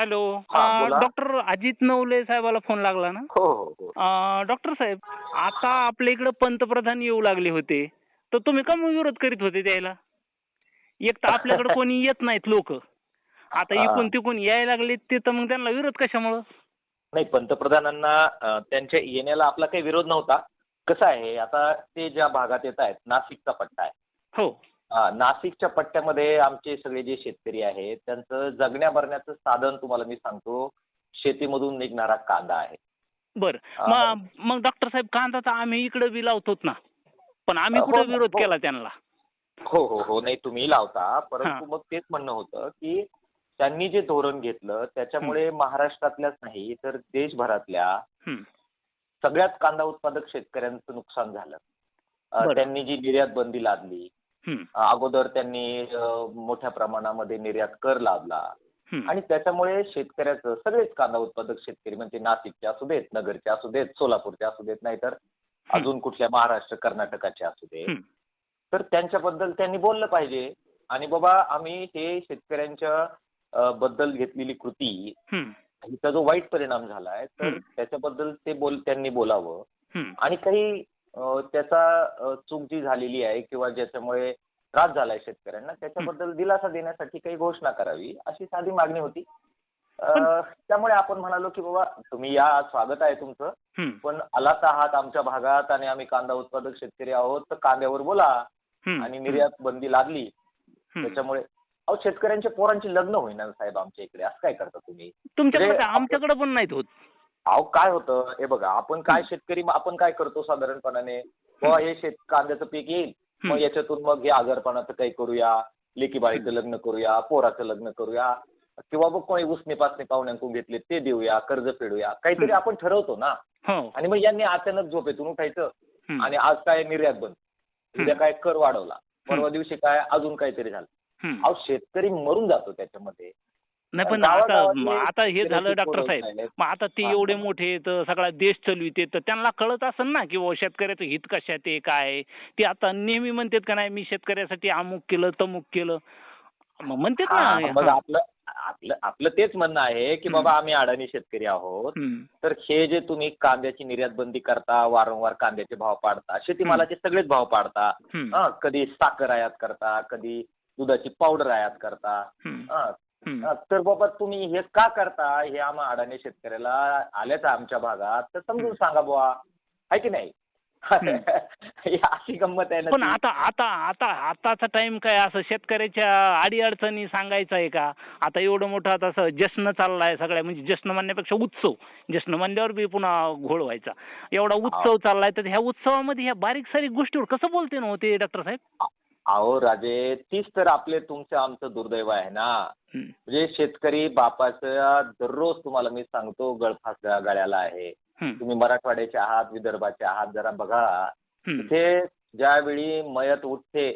Hello. Doctor Ajit Navale साहेबाला phone लागला ना? हो हो हो. डॉक्टर साहेब आता आपल्या इकडे पंतप्रधान येऊ लागले होते. तर तुम्ही का मग विरोध करीत होते त्याला? एक तर आपल्याकडे कोणी येत नाहीत लोक. आता. इकून तिकून यायला लागले ते तर मग त्यांना विरोध कशामुळं? नाही पंतप्रधानांना त्यांच्या येण्याला आपला काही विरोध नव्हता. कसं आहे आता ते ज्या भागात येत आहेत नाशिकचा पट्टा आहे. हो. हा, नाशिकच्या पट्ट्यामध्ये आमचे सगळे जे शेतकरी आहेत त्यांचं जगण्या भरण्याचं साधन तुम्हाला मी सांगतो शेतीमधून निघणारा कांदा आहे बर. मग मग डॉक्टर साहेब कांदा तर आम्ही इकडे बी लावतोच ना पण आम्ही हो, कुठे हो, विरोध हो. केला त्यांना हो हो हो नाही तुम्ही लावता परंतु. मग तेच म्हणणं होतं की त्यांनी जे धोरण घेतलं त्याच्यामुळे महाराष्ट्रातल्याच नाही तर देशभरातल्या. सगळ्याच कांदा उत्पादक शेतकऱ्यांचं नुकसान झालं. त्यांनी जी निर्यात बंदी लादली अगोदर त्यांनी मोठ्या प्रमाणामध्ये निर्यात कर लावला. आणि त्याच्यामुळे शेतकऱ्याचं सगळेच कांदा उत्पादक शेतकरी म्हणजे नाशिकचे असू देत नगरचे असू देत सोलापूरचे असू देत नाहीतर अजून कुठल्या महाराष्ट्र कर्नाटकाचे असू देत. तर त्यांच्याबद्दल त्यांनी बोललं पाहिजे आणि बाबा आम्ही हे शेतकऱ्यांच्या बद्दल घेतलेली कृती. हिचा जो वाईट परिणाम झालाय तर. त्याच्याबद्दल ते बोल त्यांनी बोलावं. आणि काही त्याचा चूक जी झालेली आहे किंवा ज्याच्यामुळे त्रास झालाय शेतकऱ्यांना त्याच्याबद्दल दिलासा देण्यासाठी काही घोषणा करावी अशी साधी मागणी होती त्यामुळे आपण म्हणालो की बाबा तुम्ही या स्वागत आहे तुमचं. पण आलात आहात आमच्या भागात आणि आम्ही कांदा उत्पादक शेतकरी आहोत तर कांद्यावर बोला. आणि निर्यात बंदी लागली. त्याच्यामुळे अहो शेतकऱ्यांच्या पोरांची लग्न होईना साहेब आमच्या इकडे असं काय करता तुम्ही तुमच्याकडे म्हणजे? आमच्याकडे पण नाहीत होत अहो काय होतं? हे बघा आपण काय शेतकरी आपण काय करतो साधारणपणाने? बाबा हे शेत कांद्याचं पीक येईल. मग. याच्यातून मग हे आजारपणाचं काही करूया लेकीबाळीचं लग्न करूया पोराचं लग्न करूया किंवा मग कोणी उसने पासने पाहुण्यांकडून घेतले ते देऊया कर्ज फेडूया काहीतरी. आपण ठरवतो ना. हो. आणि मग यांनी अचानक झोपेतून उठायचं. आणि आज काय निर्यात बंद. उद्या काय कर वाढवला. परवा. दिवशी काय अजून काहीतरी झालं. अहो शेतकरी मरून जातो त्याच्यामध्ये. नाही पण आता गावागावातले आता हे झालं डॉक्टर पोरं साहेब. मग आता ते हा. एवढे मोठे तर सगळा देश चालविते तर त्यांना कळत असेल ना की बुवा शेतकऱ्याचं हित कशात आहे काय आहे. ते आता नेहमी म्हणतात का नाही मी शेतकऱ्यासाठी अमुक केलं तमुक केलं मग म्हणतात हा, ना मग हा. आपलं आपलं आपलं तेच म्हणणं आहे की बाबा आम्ही अडाणी शेतकरी आहोत हम्म. तर हे जे तुम्ही कांद्याची निर्यात बंदी करता वारंवार कांद्याचे भाव पाडता शेतीमालाचे सगळेच भाव पाडता हम्म. हा, कधी साखर आयात करता कधी दुधाची पावडर आयात करता हम्म. हा, तर बाबा तुम्ही हे का करता हे आम्हा अडाणी शेतकऱ्याला आल्याच आमच्या भागात. तर समजून सांगा बुवा. आहे की नाही? अशी गंमत आहे ना पण ती. आता आता आता आताचा टाइम काय? असं शेतकऱ्याच्या अडीअडचणी सांगायचं आहे का? आता एवढं मोठं आता असं जश्न चाललाय सगळ्या. म्हणजे जश्न म्हणण्यापेक्षा उत्सव. जश्न म्हणल्यावर बी पुन्हा घोळ व्हायचा. एवढा उत्सव चाललाय तर ह्या उत्सवामध्ये ह्या बारीक सारीक गोष्टीवर कसं बोलते ना होते डॉक्टर साहेब? अहो राजे तीच तर आपले तुमचं आमचं दुर्दैव आहे ना. म्हणजे शेतकरी बापाचा दररोज तुम्हाला मी सांगतो गळफास गळ्याला आहे. तुम्ही मराठवाड्याचे आहात विदर्भाचे आहात जरा बघा. तिथे ज्यावेळी मयत उठते.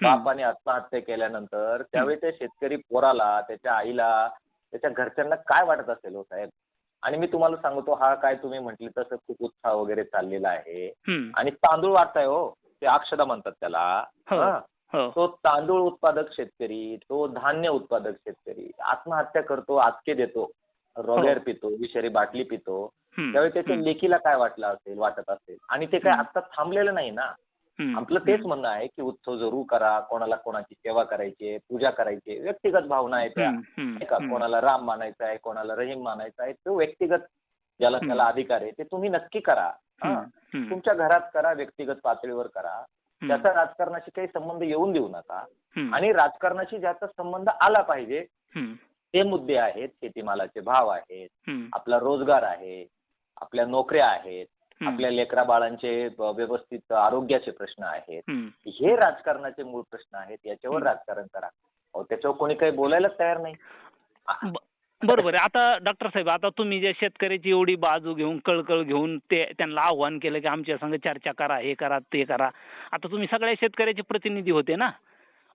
बापाने आत्महत्या केल्यानंतर त्यावेळी त्या शेतकरी पोराला त्याच्या आईला त्याच्या घरच्यांना काय वाटत असेल हो साहेब आणि मी तुम्हाला सांगतो हा काय तुम्ही म्हटले तसं खूप उत्साह वगैरे चाललेला आहे. आणि तांदूळ वाटताय हो ते अक्षदा म्हणतात त्याला हो. हा. तो तांदूळ उत्पादक शेतकरी तो धान्य उत्पादक शेतकरी आत्महत्या करतो आटके देतो रॉगेर हो. पितो विषारी बाटली पितो. त्यावेळी त्याच्या. लेखीला काय वाटलं असेल वाटत असेल आणि ते काय. आता थांबलेलं नाही ना. आपलं तेच म्हणणं आहे की उत्सव जरूर करा कोणाला कोणाची सेवा करायची आहे पूजा करायची आहे व्यक्तिगत भावना आहे त्या का. कोणाला राम मानायचा आहे कोणाला रहीम मानायचा आहे तो व्यक्तिगत ज्याला. त्याला अधिकार आहे ते तुम्ही नक्की करा. हा. तुमच्या घरात करा व्यक्तिगत पातळीवर करा. त्याचा राजकारणाशी काही संबंध येऊन देऊ नका. आणि राजकारणाशी ज्याचा संबंध आला पाहिजे. ते मुद्दे आहेत शेतीमालाचे भाव आहेत. आपला रोजगार आहे आपल्या नोकऱ्या आहेत. आपल्या लेकरा बाळांचे व्यवस्थित आरोग्याचे प्रश्न आहेत. हे राजकारणाचे मूळ प्रश्न आहेत याच्यावर. राजकारण करा त्याच्यावर कोणी काही बोलायलाच तयार नाही बरोबर आहे. आता डॉक्टर साहेब आता तुम्ही जे शेतकऱ्याची एवढी बाजू घेऊन कळकळ घेऊन ते त्यांना आव्हान केलं की आमच्या संग चर्चा करा हे करा ते करा. आता तुम्ही सगळ्या शेतकऱ्याचे प्रतिनिधी होते ना?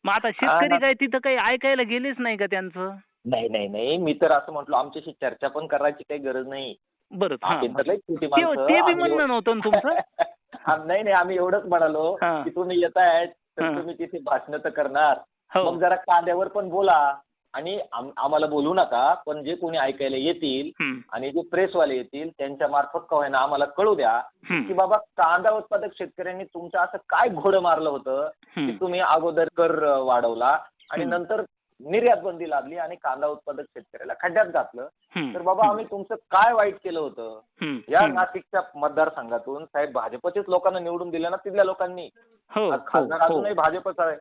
मग आता शेतकरी. काय तिथं काही ऐकायला गेलेच नाही का त्यांचं? नाही नाही नाही. मी तर असं म्हटलो आमच्याशी चर्चा पण करायची काही गरज नाही. बरं ते बी म्हणणं नव्हतं तुमचं? नाही नाही. आम्ही एवढंच म्हणालो. की तुम्ही येत आहेत तर. तुम्ही तिथे भाषण तर करणार. हो. मग जरा कांद्यावर पण बोला. आणि आम- आम्हाला बोलू नका पण जे कोणी ऐकायला येतील हम्म, आणि जे प्रेसवाले येतील त्यांच्या मार्फत का होईना आम्हाला कळू द्या की हम्म, बाबा कांदा उत्पादक शेतकऱ्यांनी तुमचं असं काय घोडं मारलं होतं की हम्म. तुम्ही अगोदर कर अ, वाढवला आणि हम्म. नंतर निर्यात बंदी लादली आणि कांदा उत्पादक शेतकऱ्याला खड्ड्यात घातलं. तर बाबा आम्ही तुमचं काय वाईट केलं होतं? हम्म, या हम्म. नाशिकच्या मतदारसंघातून साहेब भाजपचेच लोकांना निवडून दिले ना तिथल्या लोकांनी. हो आज खासदार हो, हो. अजूनही भाजपच आहे.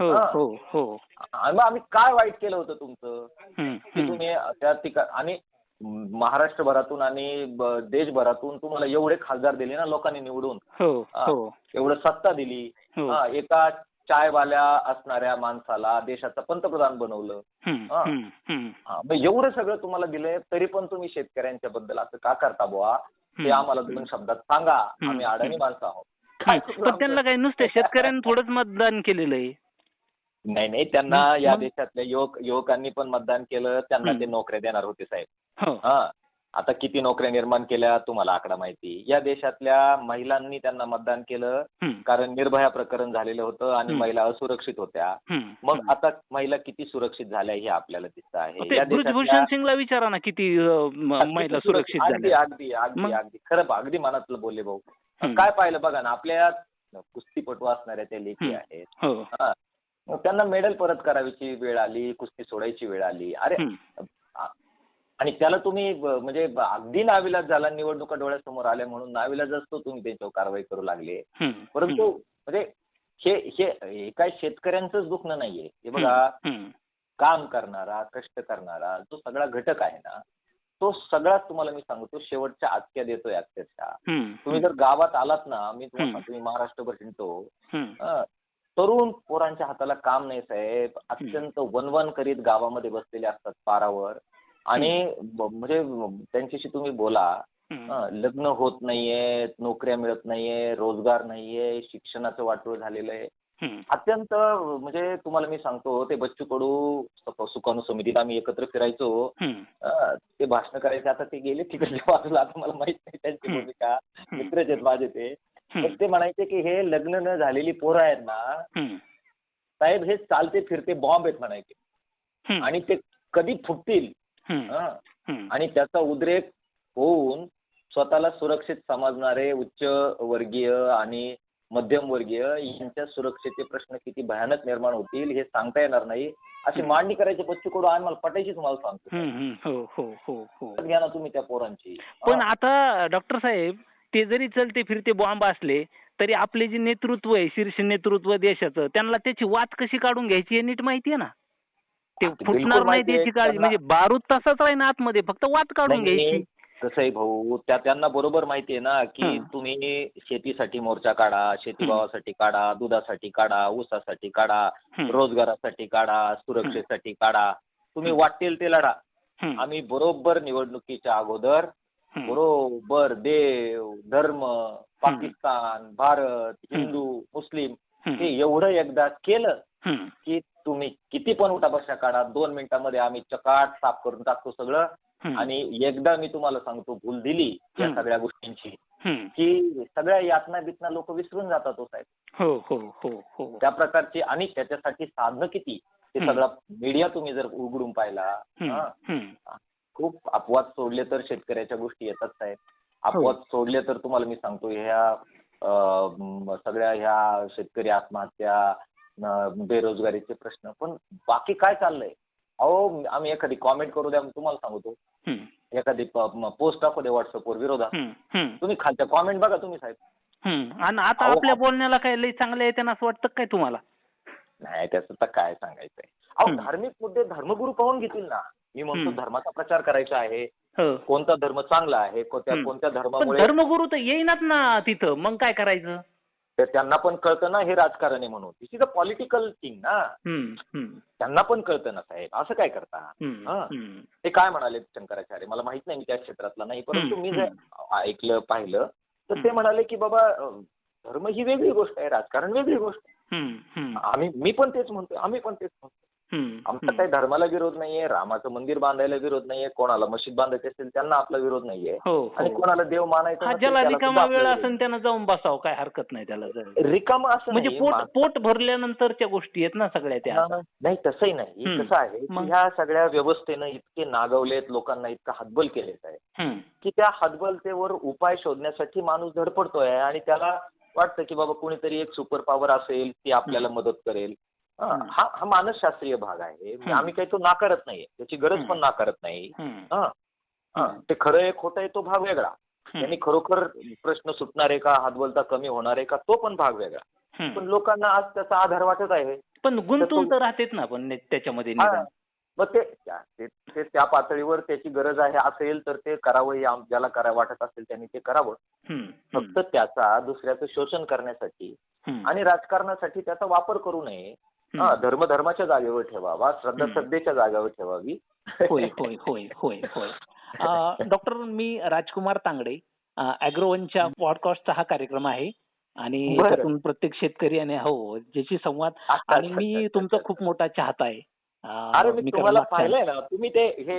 हो हा. हो आणि मग आम्ही काय वाईट केलं होतं तुमचं? की. तुम्ही त्या ठिका आणि महाराष्ट्रभरातून आणि देशभरातून तुम्हाला एवढे खासदार दिले ना लोकांनी निवडून. हो एवढं सत्ता दिली. एका चायवाल्या असणाऱ्या माणसाला देशाचा पंतप्रधान बनवलं. मग एवढं सगळं तुम्हाला दिलंय तरी पण तुम्ही शेतकऱ्यांच्या बद्दल असं का करता बुवा? ते. आम्हाला दोन शब्दात सांगा. आम्ही अडाणी माणसं आहोत. पण त्यांना? काय नुसतं शेतकऱ्यांनी थोडंच मतदान केलेलं आहे. नाही नाही त्यांना मग- या मग- देशातल्या युवक युवकांनी पण मतदान केलं त्यांना हम्म. ते नोकऱ्या देणार होते साहेब हो हा आता किती नोकऱ्या निर्माण केल्या तुम्हाला आकडा माहिती या देशातल्या महिलांनी त्यांना मतदान केलं हम्म, कारण निर्भया प्रकरण झालेलं होतं आणि हम्म. महिला असुरक्षित होत्या हम्म, मग हम्म. आता महिला किती सुरक्षित झाल्या हे आपल्याला दिसतं आहे ते या सिंगला विचारा ना किती अं, म- किती महिला सुरक्षित अगदी झाल्या अगदी अगदी मग? अगदी खरं बा, अगदी मनातलं बोलले भाऊ हम्म. काय पाहिलं बघा ना आपल्या कुस्तीपटू असणाऱ्या त्या लेखी हम्म. आहेत हो हा. त्यांना मेडल परत करावीची वेळ आली कुस्ती सोडायची वेळ आली. अरे आणि त्याला तुम्ही म्हणजे अगदी नाविलाज झाला निवडणुका डोळ्यासमोर आल्या म्हणून नाविलाज असतो तुम्ही त्यांच्यावर कारवाई करू लागले. परंतु म्हणजे हे हे काय शेतकऱ्यांचंच दुखणं नाहीये. हे बघा काम करणारा कष्ट करणारा जो सगळा घटक आहे ना तो सगळाच तुम्हाला मी सांगतो शेवटच्या आजक्या देतोय अक्षरशः. तुम्ही जर गावात आलात ना मी तुम्हाला मी महाराष्ट्रभर हिंडतो. तरुण पोरांच्या हाताला काम नाही साहेब. अत्यंत वनवन करीत गावामध्ये बसलेले असतात पारावर. आणि म्हणजे त्यांच्याशी तुम्ही बोला लग्न होत नाहीये नोकऱ्या मिळत नाहीये रोजगार नाहीये शिक्षणाचं वाटोळ झालेलं आहे. अत्यंत म्हणजे तुम्हाला मी सांगतो ते बच्चू कडू सुक- सुकाणू समितीत आम्ही एकत्र फिरायचो. ते भाषण करायचे. आता ते गेले तिकडच्या बाजूला. आता मला माहीत नाही त्यांची. भूमिका. मित्रच आहेत माझे ते. तर ते म्हणायचे की हे लग्न न झालेली पोरं आहेत ना साहेब हे चालते फिरते बॉम्ब आहेत म्हणायचे. आणि ते कधी फुटतील? हं. आणि त्याचा उद्रेक होऊन स्वतःला सुरक्षित समजणारे उच्च वर्गीय आणि मध्यम वर्गीय यांच्या सुरक्षेचे प्रश्न किती भयानक निर्माण होतील हे सांगता येणार नाही. अशी मांडणी करायची बच्चू कडू आणि मला पटायची तुम्हाला सांगतो. हो हो हो हो. घ्या ना तुम्ही त्या पोरांची. पण. आता डॉक्टर साहेब ते जरी चलते फिरते बॉम्ब असले तरी आपले जे नेतृत्व आहे शीर्ष नेतृत्व देशाचं त्यांना त्याची वाट कशी काढून घ्यायची हे नीट माहिती आहे ना? ते फुटणार नाही. त्याची काळजी. म्हणजे बारूद तसाच ना आतमध्ये फक्त वाट काढून घ्यायची. कसं आहे भाऊ त्या त्यांना बरोबर माहिती आहे ना की. तुम्ही शेतीसाठी मोर्चा काढा शेतीभावासाठी काढा दुधासाठी काढा ऊसासाठी काढा रोजगारासाठी काढा सुरक्षेसाठी काढा. तुम्ही वाटेल ते लढा. आम्ही बरोबर निवडणुकीच्या अगोदर बरोबर देव धर्म पाकिस्तान भारत. हिंदू मुस्लिम हे एवढं एकदा केलं की तुम्ही किती पण उठाबशा काढा दोन मिनिटांमध्ये आम्ही चकाट साफ करून टाकतो सगळं. आणि एकदा मी तुम्हाला सांगतो भूल दिली या. सगळ्या गोष्टींची. की सगळ्या यातना बितना लोक विसरून जातात हो साहेब. हो हो हो हो. त्या प्रकारची आणि त्याच्यासाठी साधनं किती? ते हं. सगळा मीडिया तुम्ही जर उघडून पाहिला खूप अपवाद सोडले तर शेतकऱ्याच्या गोष्टी येतात साहेब. अपवाद सोडले तर तुम्हाला मी सांगतो ह्या सगळ्या ह्या शेतकरी आत्महत्या बेरोजगारीचे प्रश्न. पण बाकी काय चाललंय? अहो आम्ही एखादी कॉमेंट करू द्या तुम्हाला सांगतो. एखादी पोस्ट टाकू दे व्हॉट्सअपवर विरोधात. तुम्ही खालच्या कॉमेंट बघा तुम्ही साहेब. आणि आता आपल्या आप- बोलण्याला काय लई चांगलं आहे त्यांना असं वाटतं काय तुम्हाला? नाही त्याचं तर काय सांगायचंय. अहो. धार्मिक मुद्दे धर्मगुरू पाहून घेतील ना. मी म्हणतो. धर्माचा प्रचार करायचा आहे. हो. कोणता धर्म चांगला आहे कोणत्या धर्मामुळे धर्मगुरू तर येईनात ना तिथं. मग काय करायचं? ते त्यांना पण कळतं ना हे राजकारण आहे म्हणून. इज अ पॉलिटिकल थिंग ना. त्यांना पण कळतं ना साहेब. असं काय करता? हा. ते काय म्हणाले शंकराचार्य? मला माहीत नाही मी त्या क्षेत्रातला नाही परंतु मी जर ऐकलं पाहिलं तर ते. म्हणाले की बाबा धर्म ही वेगळी गोष्ट आहे राजकारण वेगळी गोष्ट आहे. आम्ही मी पण तेच म्हणतो आम्ही पण तेच म्हणतो आमचा. काही धर्माला विरोध नाहीये रामाचं मंदिर बांधायला विरोध नाहीये कोणाला मशीद बांधायची असेल त्यांना आपला विरोध नाहीये. हो आणि हो कोणाला देव मानायचा हा ज्याला रिकामा वेळ असेल त्यानं जाऊन बसावं काय हरकत नाही त्याला. रिकामं असं म्हणजे पोट भरल्यानंतरच्या गोष्टी आहेत ना सगळ्या त्या. नाही तसंही नाही. कसं आहे? ह्या सगळ्या व्यवस्थेनं इतके नागवलेत लोकांना इतकं हातबल केलेत आहे. की त्या हातबलतेवर उपाय शोधण्यासाठी माणूस धडपडतोय आणि त्याला वाटतं की बाबा कोणीतरी एक सुपर पॉवर असेल ती आपल्याला मदत करेल. हा. हा मानसशास्त्रीय भाग आहे हम्म. आम्ही काही तो नाकारत नाहीये त्याची गरज. पण नाकारत नाही. ते खरं आहे खोटं आहे तो भाग वेगळा त्यांनी खरोखर प्रश्न सुटणार आहे का हातबलता कमी होणार आहे का तो पण भाग वेगळा पण. लोकांना आज त्याचा आधार वाटत आहे पण गुंतून तर राहतेच ना पण त्याच्यामध्ये. मग ते त्या- पातळीवर त्याची गरज आहे असेल तर ते करावं हे ज्याला करा वाटत असेल त्यांनी ते करावं फक्त त्याचा दुसऱ्याचं शोषण करण्यासाठी आणि राजकारणासाठी त्याचा वापर करू नये. हा धर्म धर्माच्या जागेवर ठेवावा श्रद्धा. श्रद्धेच्या जागेवर ठेवावी. होय होय होय होय होय. डॉक्टर मी राजकुमार तांगडे अॅग्रोवनच्या पॉडकास्टचा हा कार्यक्रम आहे आणि. त्यातून प्रत्येक शेतकरी आणि हो ज्याची संवाद आणि मी तुमचा. खूप मोठा चाहता आहे. अरे मी तुम्हाला पाहिलंय ना तुम्ही ते हे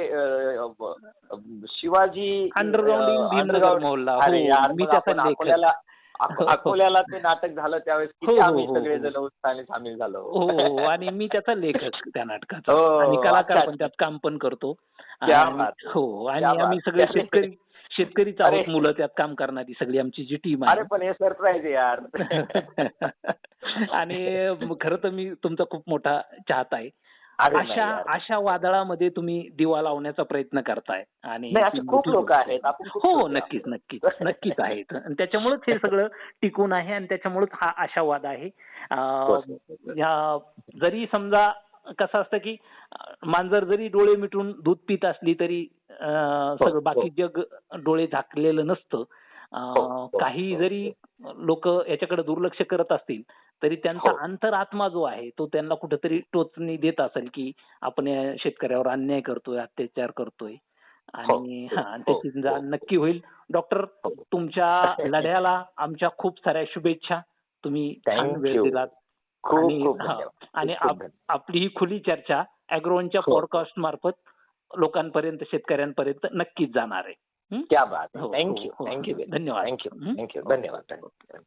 शिवाजी अंडरग्राऊंड इन भीमनगर मोहल्ला. हो मी त्याचा लेखक. अको- हो. अकोल्याला ते नाटक झालं त्यावेळेस हो, किती हो, आम्ही हो, सगळेजण हो. उत्साहाने सामील झालो हो हो आणि मी त्याचा लेखक त्या नाटकाचा हो, आणि कलाकार अच्छा. पण त्यात काम पण करतो क्या आणि- बात आहे. हो आणि आम्ही बात. सगळे. शेतकरी शेतकरीच अरे. आहोत मुलं त्यात काम करणारी सगळी आमची जी टीम अरे आहे पण हे सरप्राईज आहे यार आणि खर तर मी तुमचा खूप मोठा चाहता आहे अशा. अशा वादळामध्ये तुम्ही दिवा लावण्याचा प्रयत्न करताय आणि खूप लोक. आहेत हो लोकं नक्कीच. नक्कीच नक्कीच आहेत आणि त्याच्यामुळेच हे सगळं टिकून आहे आणि त्याच्यामुळेच हा आशावाद आहे हो, जरी समजा कसं असतं की मांजर जरी डोळे मिटून दूध पित असली तरी हो, सगळं बाकी जग डोळे झाकलेलं नसतं हो, हो, काही हो. जरी लोक याच्याकडे दुर्लक्ष करत असतील तरी त्यांचा हो. अंतरात्मा जो आहे तो त्यांना कुठेतरी टोचणी देत असेल की आपण या शेतकऱ्यावर अन्याय करतोय अत्याचार करतोय आणि हो, हा हो, त्याची जाण हो. नक्की होईल डॉक्टर हो. तुमच्या लढ्याला आमच्या खूप साऱ्या शुभेच्छा तुम्ही वेळ. दिलात आणि हा. आपली ही खुली चर्चा अॅग्रोवनच्या हो. पॉडकास्ट मार्फत लोकांपर्यंत शेतकऱ्यांपर्यंत नक्कीच जाणार आहे हं? क्या बात हो, थँक्यू हो, हो. थँक्यू धन्यवाद. थँक्यू हं? थँक्यू हो. धन्यवाद धन्यवाद